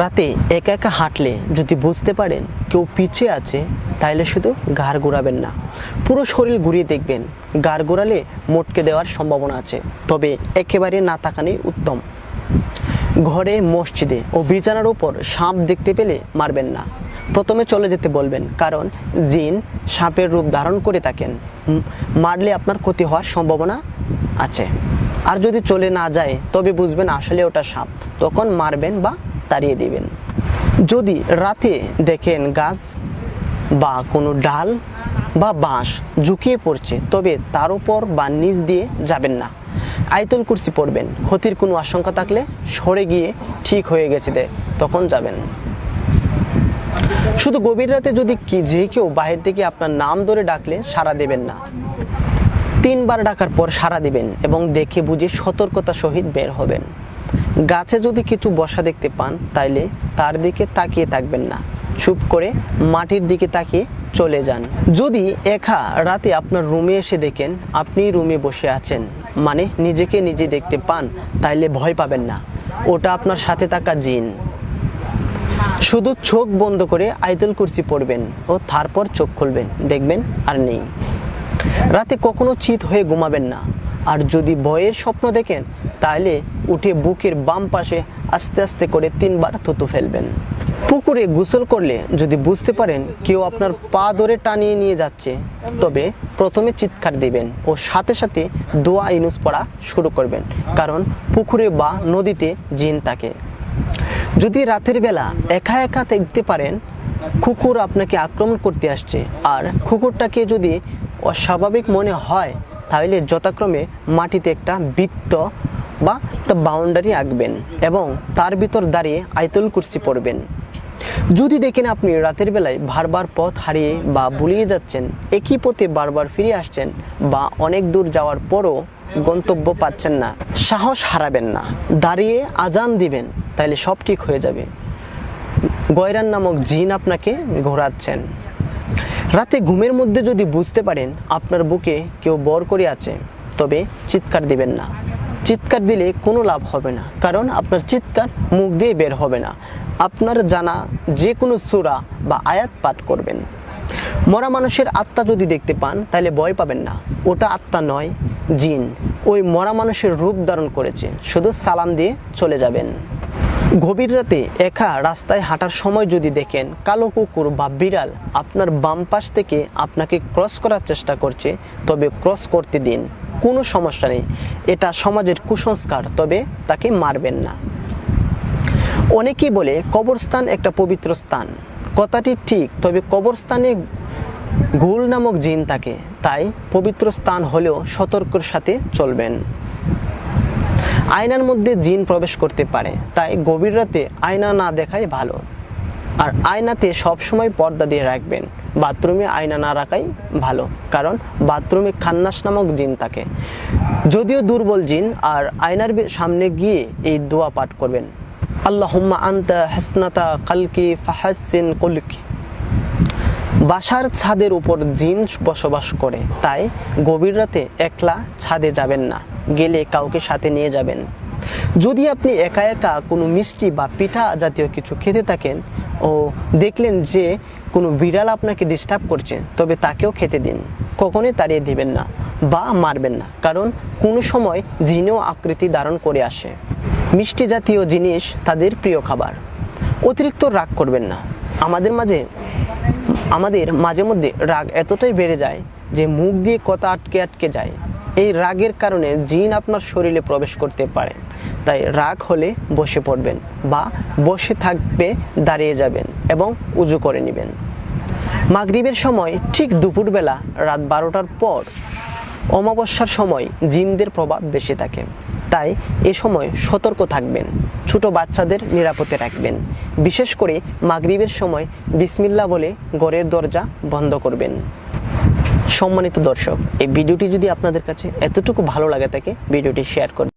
রাতে একা একা হাঁটলে যদি বুঝতে পারেন কেউ পিছে আছে, তাইলে শুধু ঘাড় ঘোরাবেন না। পুরো শরীর ঘুরিয়ে দেখবেন, ঘাড় ঘোরালে মোটকে দেওয়ার সম্ভাবনা আছে। তবে একেবারে না তাকানোই উত্তম। ঘরে, মসজিদে ও বিছানার উপর সাপ দেখতে পেলে মারবেন না। প্রথমে চলে যেতে বলবেন, কারণ জিন সাপের রূপ ধারণ করে থাকেন। মারলে আপনার ক্ষতি হওয়ার সম্ভাবনা আছে। আর যদি চলে না যায়, তবে বুঝবেন আসলে ওটা সাপ। তখন মারবেন বা তাড়িয়ে দিবেন। যদি রাতে দেখেন গাছ বা কোনো ডাল বা বাঁশ ঝুঁকিয়ে পড়ছে, তবে তার উপর বা নিচ দিয়ে যাবেন না। আয়তল কুর্সি পড়বেন। ক্ষতির কোনো আশঙ্কা থাকলে সরে গিয়ে ঠিক হয়ে গেছে দে, তখন যাবেন। শুধু গভীর রাতে যদি কি যে কেউ বাহির থেকে আপনার নাম ধরে ডাকলে সাড়া দেবেন না। তিনবার ডাকার পর সাড়া দিবেন এবং দেখে বুঝে সতর্কতা সহিত বের হবেন। গাছে যদি কিছু বসা দেখতে পান, তাইলে তার দিকে তাকিয়ে থাকবেন না। চুপ করে মাটির দিকে তাকিয়ে চলে যান। যদি একা রাতে আপনার রুমে এসে দেখেন, আপনি রুমে বসে আছেন মানে নিজেকে নিজে দেখতে পান, তাইলে ভয় পাবেন না। ওটা আপনার সাথে থাকা জিন। শুধু চোখ বন্ধ করে আইদল কুর্সি পড়বেন ও তারপর চোখ খুলবেন, দেখবেন আর নেই। রাতে কখনো চিত হয়ে ঘুমাবেন না। আর যদি ভয়ের স্বপ্ন দেখেন, তাহলে উঠে বুকের বাম পাশে আস্তে আস্তে করে তিনবার থুতু ফেলবেন। পুকুরে গোসল করলে যদি বুঝতে পারেন কেউ আপনার পা ধরে টানিয়ে নিয়ে যাচ্ছে, তবে প্রথমে চিৎকার দিবেন ও সাথে সাথে দোয়া ইনুস পড়া শুরু করবেন, কারণ পুকুরে বা নদীতে জিন থাকে। যদি রাতের বেলা একা একা দেখতে পারেন, কুকুর আপনাকে আক্রমণ করতে আসছে, আর কুকুরটাকে যদি অস্বাভাবিক মনে হয় তাহলে যথাক্রমে মাটিতে একটা বৃত্ত বা একটা বাউন্ডারি আঁকবেন এবং তার ভিতর দাঁড়িয়ে আয়তুল কুর্সি পড়বেন। যদি দেখেন আপনি রাতের বেলায় বারবার পথ হারিয়ে বা ভুলিয়ে যাচ্ছেন, একই পথে বারবার ফিরে আসছেন বা অনেক দূর যাওয়ার পরও গন্তব্য পাচ্ছেন না, সাহস হারাবেন না। দাঁড়িয়ে আজান দিবেন, তাহলে সব ঠিক হয়ে যাবে। গয়রান নামক জিন আপনাকে ঘোরাচ্ছেন। রাতে ঘুমের মধ্যে যদি বুঝতে পারেন আপনার বুকে কেউ বর করে আছে, তবে চিৎকার দিবেন না। চিৎকার দিলে কোনো লাভ হবে না, কারণ আপনার চিৎকার মুখ দিয়ে বের হবে না। আপনার জানা যে কোনো সুরা বা আয়াত পাঠ করবেন। মরা মানুষের আত্মা যদি দেখতে পান, তাহলে ভয় পাবেন না। ওটা আত্মা নয়, জিন। ওই মরা মানুষের রূপ ধারণ করেছে। শুধু সালাম দিয়ে চলে যাবেন। গভীর রাতে একা রাস্তায় হাঁটার সময় যদি দেখেন কালো কুকুর বা বিড়াল আপনার বাম পাশ থেকে আপনাকে ক্রস করার চেষ্টা করছে, তবে ক্রস করতে দিন। কোনো সমস্যা নেই। এটা সমাজের কুসংস্কার, তবে তাকে মারবেন না। অনেকেই বলে কবরস্থান একটা পবিত্র স্থান। কথাটি ঠিক, তবে কবরস্থানে গুল নামক জিন থাকে, তাই পবিত্র স্থান হলেও সতর্কর সাথে চলবেন। আয়নার মধ্যে জিন প্রবেশ করতে পারে, তাই গভীর রাতে আয়না না দেখাই ভালো। আর আয়নাতে সবসময় পর্দা দিয়ে রাখবেন, বাথরুমে আয়না না রাখাই ভালো, কারণ বাথরুমে খান্নাস নামক জিন থাকে। যদিও দুর্বল জিন, আর আয়নার সামনে গিয়ে এই দোয়া পাঠ করবেন। আল্লাহুম্মা আন্তা হাসনাতা কালকি ফাহাসিন কলকি। বাসার ছাদের উপর জিন বসবাস করে। তাই গভীর রাতে একলা ছাদে যাবেন না, গেলে কাউকে সাথে নিয়ে যাবেন। যদি আপনি একা একা কোনো মিষ্টি বা পিঠা জাতীয় কিছু খেতে থাকেন ও দেখলেন যে কোনো বিড়াল আপনাকে ডিস্টার্ব করছে, তবে তাকেও খেতে দিন। কখনোই তাড়িয়ে দিবেন না বা মারবেন না, কারণ কোনো সময় জিনেও আকৃতি ধারণ করে আসে। মিষ্টি জাতীয় জিনিস তাদের প্রিয় খাবার। অতিরিক্ত রাগ করবেন না। আমাদের মাঝে আমাদের মাঝে মধ্যে রাগ এতটাই বেড়ে যায় যে মুখ দিয়ে কথা আটকে আটকে যায়। এই রাগের কারণে জিন আপনার শরীরে প্রবেশ করতে পারে। তাই রাগ হলে বসে পড়বেন বা বসে থাকবে, দাঁড়িয়ে যাবেন এবং উজু করে নেবেন। মাগরিবের সময় ঠিক দুপুরবেলা রাত বারোটার পর অমাবস্যার সময় জিনদের প্রভাব বেশি থাকে। তাই এ সময় সতর্ক থাকবেন, ছোট বাচ্চাদের নিরাপদে রাখবেন। বিশেষ করে মাগরিবের সময় বিসমিল্লা বলে ঘরের দরজা বন্ধ করবেন। সম্মানিত দর্শক, এই ভিডিওটি যদি আপনাদের কাছে এতটুকু ভালো লাগে থাকে, ভিডিওটি শেয়ার করবেন।